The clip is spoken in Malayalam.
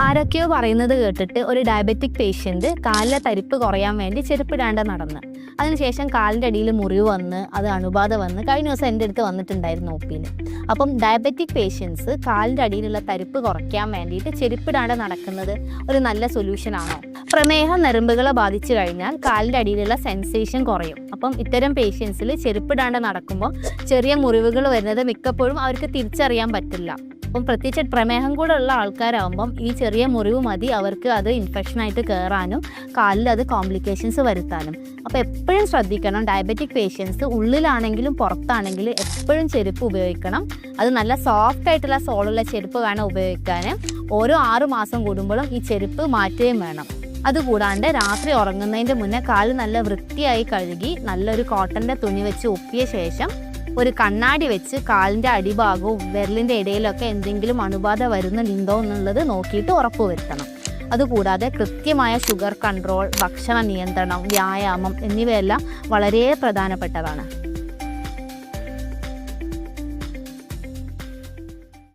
ആരൊക്കെയോ പറയുന്നത് കേട്ടിട്ട് ഒരു ഡയബറ്റിക് പേഷ്യന്റ് കാലിലെ തരിപ്പ് കുറയാൻ വേണ്ടി ചെരുപ്പിടാണ്ട് നടന്ന്. അതിനുശേഷം കാലിന്റെ അടിയിൽ മുറിവ് വന്ന് അത് അണുബാധ വന്ന് കഴിഞ്ഞ ദിവസം എന്റെ അടുത്ത് വന്നിട്ടുണ്ടായിരുന്നു ഒപ്പിയിൽ അപ്പം ഡയബറ്റിക് പേഷ്യൻസ് കാലിന്റെ അടിയിലുള്ള തരിപ്പ് കുറയ്ക്കാൻ വേണ്ടിയിട്ട് ചെരുപ്പിടാണ്ട് നടക്കുന്നത് ഒരു നല്ല സൊല്യൂഷൻ ആണോ? പ്രമേഹം നരമ്പുകളെ ബാധിച്ചു കഴിഞ്ഞാൽ കാലിന്റെ അടിയിലുള്ള സെൻസേഷൻ കുറയും. അപ്പം ഇത്തരം പേഷ്യൻസിൽ ചെരുപ്പിടാണ്ട് നടക്കുമ്പോൾ ചെറിയ മുറിവുകൾ വരുന്നത് മിക്കപ്പോഴും അവർക്ക് തിരിച്ചറിയാൻ പറ്റില്ല. അപ്പം പ്രത്യേകിച്ച് പ്രമേഹം കൂടെ ഉള്ള ആൾക്കാരാകുമ്പം ഈ ചെറിയ മുറിവ് മതി. അവർക്ക് അത് ഇൻഫെക്ഷനായിട്ട് കയറാനും കാലിൽ അത് കോംപ്ലിക്കേഷൻസ് വരുത്താനും. അപ്പോൾ എപ്പോഴും ശ്രദ്ധിക്കണം. ഡയബറ്റിക് പേഷ്യൻസ് ഉള്ളിലാണെങ്കിലും പുറത്താണെങ്കിലും എപ്പോഴും ചെരുപ്പ് ഉപയോഗിക്കണം. അത് നല്ല സോഫ്റ്റ് ആയിട്ടുള്ള സോളുള്ള ചെരുപ്പ് വേണം ഉപയോഗിക്കാൻ ഓരോ ആറ് മാസം കൂടുമ്പോഴും ഈ ചെരുപ്പ് മാറ്റുകയും വേണം. അതുകൂടാണ്ട് രാത്രി ഉറങ്ങുന്നതിന്റെ മുന്നേ കാൽ നല്ല വൃത്തിയായി കഴുകി നല്ലൊരു കോട്ടന്റെ തുണി വെച്ച് ഒപ്പിയ ശേഷം ഒരു കണ്ണാടി വെച്ച് കാലിന്റെ അടിഭാഗവും വിരലിന്റെ ഇടയിലൊക്കെ എന്തെങ്കിലും അണുബാധ വരുന്നുണ്ടോ എന്നുള്ളത് നോക്കിയിട്ട് ഉറപ്പുവരുത്തണം അതുകൂടാതെ കൃത്യമായ ഷുഗർ കൺട്രോൾ ഭക്ഷണ നിയന്ത്രണം വ്യായാമം എന്നിവയെല്ലാം വളരെ പ്രധാനപ്പെട്ടതാണ്.